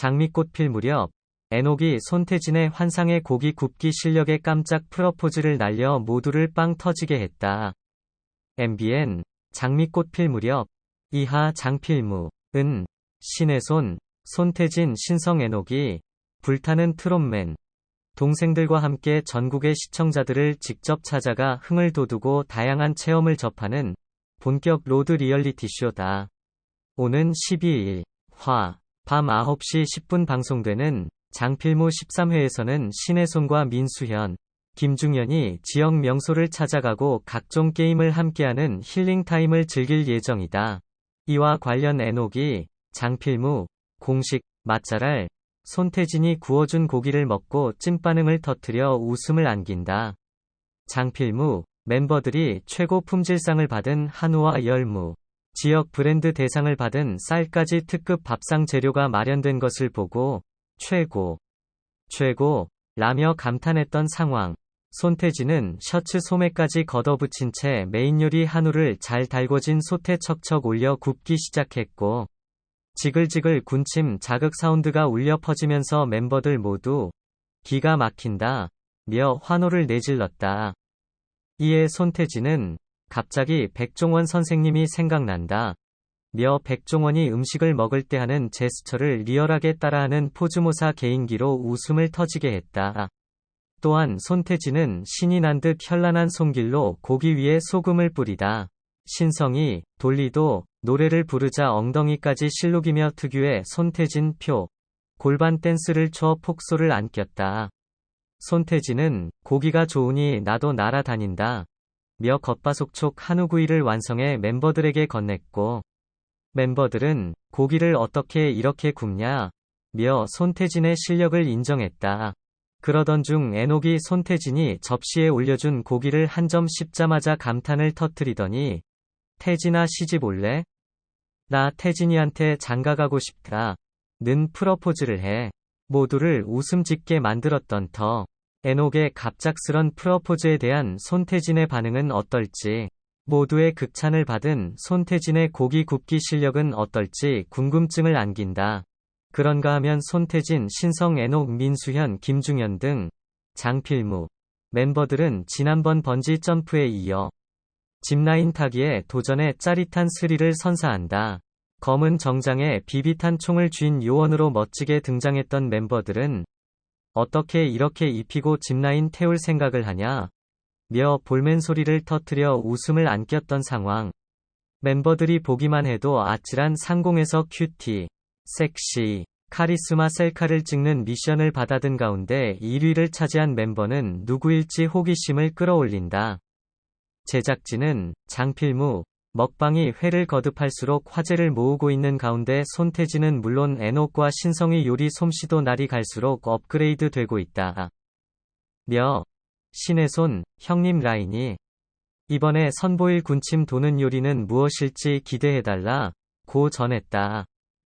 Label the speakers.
Speaker 1: 장미꽃 필 무렵 애녹이 손태진의 환상의 고기 굽기 실력에 깜짝 프러포즈를 날려 모두를 빵 터지게 했다. MBN 장미꽃 필 무렵 이하 장필무 은 신의 손 손태진 신성 애녹이 불타는 트롯맨 동생들과 함께 전국의 시청자들을 직접 찾아가 흥을 돋우고 다양한 체험을 접하는 본격 로드 리얼리티 쇼다. 오는 12일 화, 밤 9시 10분 방송되는 장필무 13회에서는 신혜손과 민수현, 김중현이 지역 명소를 찾아가고 각종 게임을 함께하는 힐링 타임을 즐길 예정이다. 이와 관련 애녹이 장필무 공식 맛잘알 손태진이 구워준 고기를 먹고 찐반응을 터뜨려 웃음을 안긴다. 장필무 멤버들이 최고 품질상을 받은 한우와 열무, 지역 브랜드 대상을 받은 쌀까지 특급 밥상 재료가 마련된 것을 보고 최고, 최고, 라며 감탄했던 상황. 손태진은 셔츠 소매까지 걷어붙인 채 메인 요리 한우를 잘 달궈진 솥에 척척 올려 굽기 시작했고, 지글지글 군침 자극 사운드가 울려 퍼지면서 멤버들 모두 기가 막힌다. 며 환호를 내질렀다. 이에 손태진은 갑자기 백종원 선생님이 생각난다. 며 백종원이 음식을 먹을 때 하는 제스처를 리얼하게 따라하는 포즈모사 개인기로 웃음을 터지게 했다. 또한 손태진은 신이 난 듯 현란한 손길로 고기 위에 소금을 뿌리다. 신성이 돌리도 노래를 부르자 엉덩이까지 실룩이며 특유의 손태진 표 골반 댄스를 춰 폭소를 안 꼈다. 손태진은 고기가 좋으니 나도 날아다닌다. 며 겉바속촉 한우구이를 완성해 멤버들에게 건넸고 멤버들은 고기를 어떻게 이렇게 굽냐 며 손태진의 실력을 인정했다. 그러던 중 애녹이 손태진이 접시에 올려준 고기를 한 점 씹자마자 감탄을 터뜨리더니 태진아 시집 올래? 나 태진이한테 장가가고 싶다. 는 프러포즈를 해. 모두를 웃음 짓게 만들었던 터. 애녹의 갑작스런 프러포즈에 대한 손태진의 반응은 어떨지, 모두의 극찬을 받은 손태진의 고기 굽기 실력은 어떨지 궁금증을 안긴다. 그런가 하면 손태진, 신성, 애녹, 민수현, 김중현 등 장필무 멤버들은 지난번 번지 점프에 이어 짚라인 타기에 도전해 짜릿한 스릴을 선사한다. 검은 정장에 비비탄 총을 쥔 요원으로 멋지게 등장했던 멤버들은 어떻게 이렇게 입히고 짚라인 태울 생각을 하냐? 며 볼멘 소리를 터뜨려 웃음을 안겼던 상황. 멤버들이 보기만 해도 아찔한 상공에서 큐티, 섹시, 카리스마 셀카를 찍는 미션을 받아든 가운데 1위를 차지한 멤버는 누구일지 호기심을 끌어올린다. 제작진은 장필무, 먹방이 회를 거듭할수록 화제를 모으고 있는 가운데 손태진은 물론 애녹과 신성의 요리 솜씨도 날이 갈수록 업그레이드 되고 있다. 며 신의 손 형님 라인이 이번에 선보일 군침 도는 요리는 무엇일지 기대해달라 고 전했다.